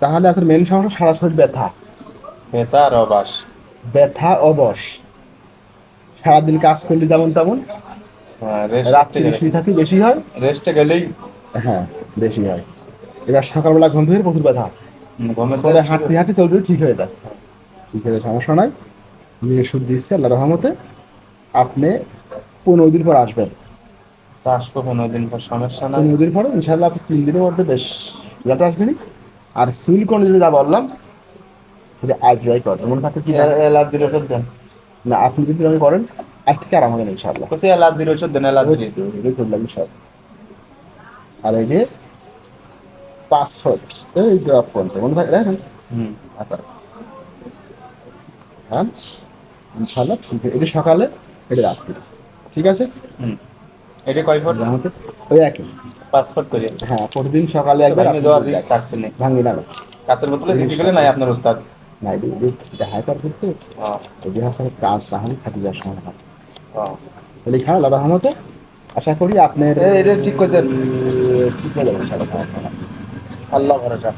তাহলে আপনার মেন সমস্যা সারা শরীর ব্যথা। ব্যথা আর অবাস। ব্যথা অবশ। সারাদিন কাজ করলে যেমন তেমন। রাত্রি রেস্টে বেশি থাকি বেশি হয়। রেস্টে গেলেই হ্যাঁ বেশি হয়। এবার সকালবেলা ঘুম থেকে প্রচুর ব্যথা। পরে হাঁটতে হাঁটতে চলবে ঠিক হয়ে যায়। ঠিক হয়ে সমস্যা নাই। আমি ওষুধ দিচ্ছি আল্লাহ রহমতে আপনি পনেরো দিন পর আসবেন। আসব পনেরো দিন পর সমস্যা নাই। পনেরো দিন পরে ইনশাল্লাহ আপনি তিন দিনের মধ্যে বেশ রেজাল্ট আসবেনি আর সিল কোন যদি যা বললাম আজ যাই করতে মনে থাকে কি এ- অ্যালার্জির ওষুধ দেন। না আপনি যদি আমি করেন আজ থেকে আরাম হবে না ইনশাল্লাহ কোথায় অ্যালার্জির ওষুধ দেন অ্যালার্জি এটাই করলাম সব আর এই যে পাসওয়ার্ড এই ড্রপ করতে মনে থাকে দেখেন হুম। আচ্ছা হ্যাঁ ইনশাল্লাহ ঠিক আছে। এটা সকালে এটা রাত্রি। ঠিক আছে? হুম। এটা কয় ফুট ওই একই। পাসপোর্ট করি। হ্যাঁ প্রতিদিন সকালে একবার রাত্রে দেওয়া জিনিস থাকবে না। ভাঙি না না কাছের বোতলে দিতে গেলে নাই আপনার উস্তাদ না এটা হাইপার করতে? যদি আসলে কাজ রাহানি খাটি যাওয়ার সময় হয়। তাহলে এখানে আল্লাহ রহমতে আশা করি আপনার এটা ঠিক করে দেন। ঠিক হয়ে যাবে নাই। আল্লাহ ভরসা।